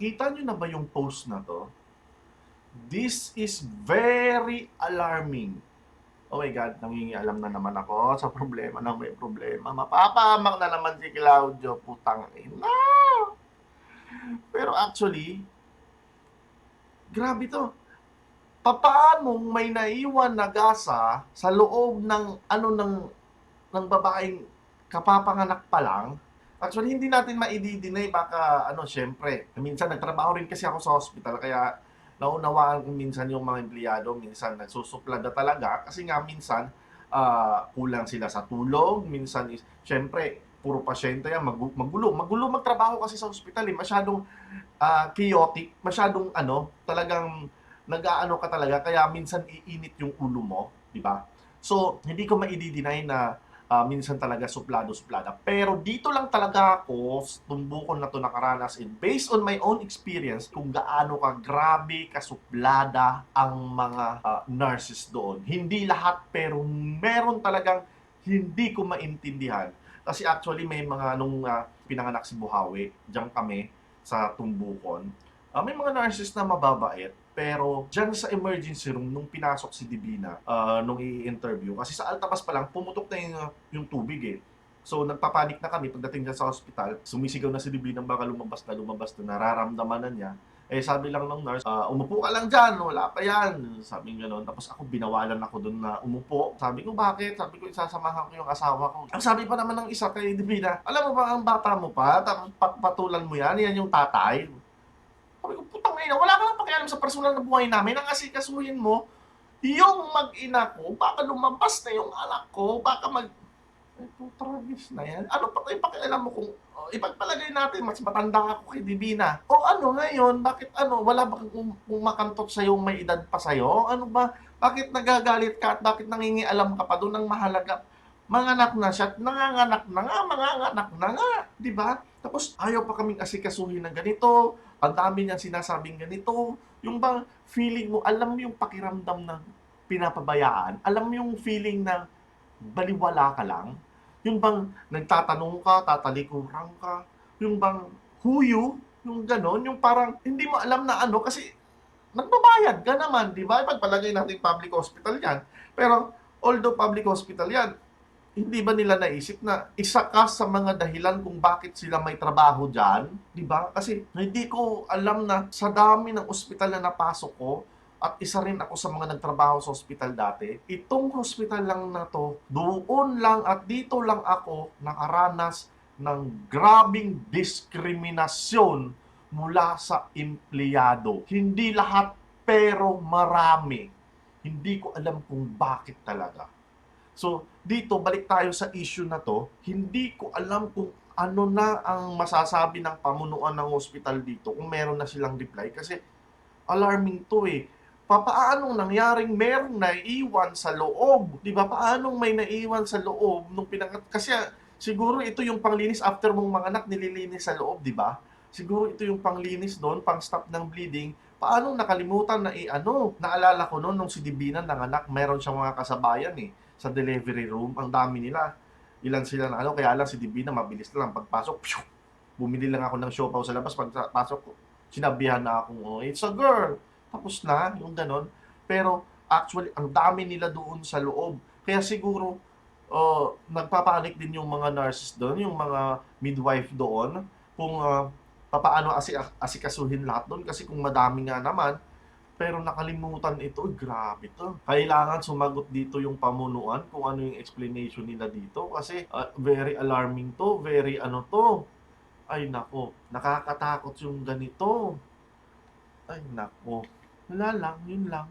Kita nyo na ba yung post na to? This is very alarming. Oh my God, nangingialam na naman ako sa problema ng may problema. Mapapahamak na naman si Claudio, putang ina. Pero actually, grabe to. Papaano may naiwan na gasa sa loob ng ano ng ng babaeng kapapanganak pa lang? Actually, hindi natin maididinay baka ano, syempre. Minsan nagtrabaho rin kasi ako sa hospital kaya naunawaan ko minsan yung mga empleyado, minsan nagsusuplada talaga kasi nga minsan ah, kulang sila sa tulog, minsan is, syempre, puro pasyente yan, magu- magulo. Magulo magtrabaho kasi sa hospital eh, masyadong ah, chaotic, masyadong ano, talagang nag-aano ka talaga, kaya minsan iinit yung ulo mo, di ba? So, hindi ko maididinay na ah, minsan talaga suplado-suplada. Pero dito lang talaga ako, tumbukon na to nakaranas in based on my own experience, kung gaano ka grabe kasuplada ang mga ah, nurses doon. Hindi lahat, pero meron talagang hindi ko maintindihan. Kasi actually may mga nung ah, pinanganak si Buhawi, diyan kami sa Tumbukon, ah, may mga nurses na mababait, pero dyan sa emergency room, nung pinasok si Divina, ah, nung i-interview, kasi sa Altabas pa lang, pumutok na yung, yung tubig eh. So, nagpapanik na kami pagdating dyan sa hospital. Sumisigaw na si Divina, baka lumabas na lumabas na, nararamdaman na niya. Eh, sabi lang ng nurse, ah, umupo ka lang dyan, wala pa yan. Sabi nga noon. Tapos ako, binawalan ako doon na umupo. Sabi ko, bakit? Sabi ko, isasamahan ko yung asawa ko. Ang sabi pa naman ng isa kay Divina, alam mo ba, ang bata mo pa, tapos patpatulan mo yan, yan yung tatay. Sabi ko, putang ina, wala ka pakialam sa personal na buhay namin. Ang asikasuhin mo, yung mag-ina ko, baka lumabas na yung anak ko, baka mag... Ay, putragis na yan. Ano pa tayo pakialam mo kung oh, ipagpalagay natin, mas matanda ako kay Divina. O ano ngayon, bakit ano, wala ba kung, kung makantot sa'yo, may edad pa sa'yo? Ano ba, bakit nagagalit ka at bakit nangingialam ka pa doon ng mahalaga? Manganak na siya at nanganganak na nga, manganganak na nga, di ba? Tapos ayaw pa kaming asikasuhin ng ganito, ang dami niyang sinasabing ganito, yung bang feeling mo, alam mo yung pakiramdam ng pinapabayaan, alam mo yung feeling na baliwala ka lang, yung bang nagtatanong ka, tatalikuran ka, yung bang huyu, yung ganon, yung parang hindi mo alam na ano kasi nagbabayad ka naman, di ba? Pagpalagay natin public hospital yan. Pero although public hospital yan, hindi ba nila naisip na isa ka sa mga dahilan kung bakit sila may trabaho dyan? Di ba? Kasi hindi ko alam na sa dami ng ospital na napasok ko, at isa rin ako sa mga nagtrabaho sa ospital dati, itong hospital lang na to, doon lang at dito lang ako nakaranas ng grabing diskriminasyon mula sa empleyado. Hindi lahat pero marami. Hindi ko alam kung bakit talaga. So, dito, balik tayo sa issue na to. Hindi ko alam kung ano na ang masasabi ng pamunuan ng hospital dito kung meron na silang reply. Kasi alarming to eh. Pa- Paanong nangyaring merong naiiwan sa loob? Di ba? Paanong may naiiwan sa loob nung pinangat... Kasi siguro ito yung panglinis after mong manganak nililinis sa loob, di ba? Siguro ito yung panglinis doon, pang stop ng bleeding. Paanong nakalimutan na i-ano? Naalala ko noon nung si Divina nanganak, meron siyang mga kasabayan eh sa delivery room. Ang dami nila. Ilan sila na ano, kaya lang si Divina mabilis na lang. Pagpasok, phew, bumili lang ako ng siopaw sa labas. Pagpasok sinabihan na akong, oh, it's a girl. Tapos na, yung ganon. Pero actually, ang dami nila doon sa loob. Kaya siguro, uh, nagpapanik din yung mga nurses doon, yung mga midwife doon, kung uh, papaano asi asikasuhin lahat doon. Kasi kung madami nga naman, pero nakalimutan ito, grabe to. Kailangan sumagot dito yung pamunuan kung ano yung explanation nila dito kasi uh, very alarming to, very ano to. Ay nako, nakakatakot yung ganito. Ay nako. Wala lang, yun lang.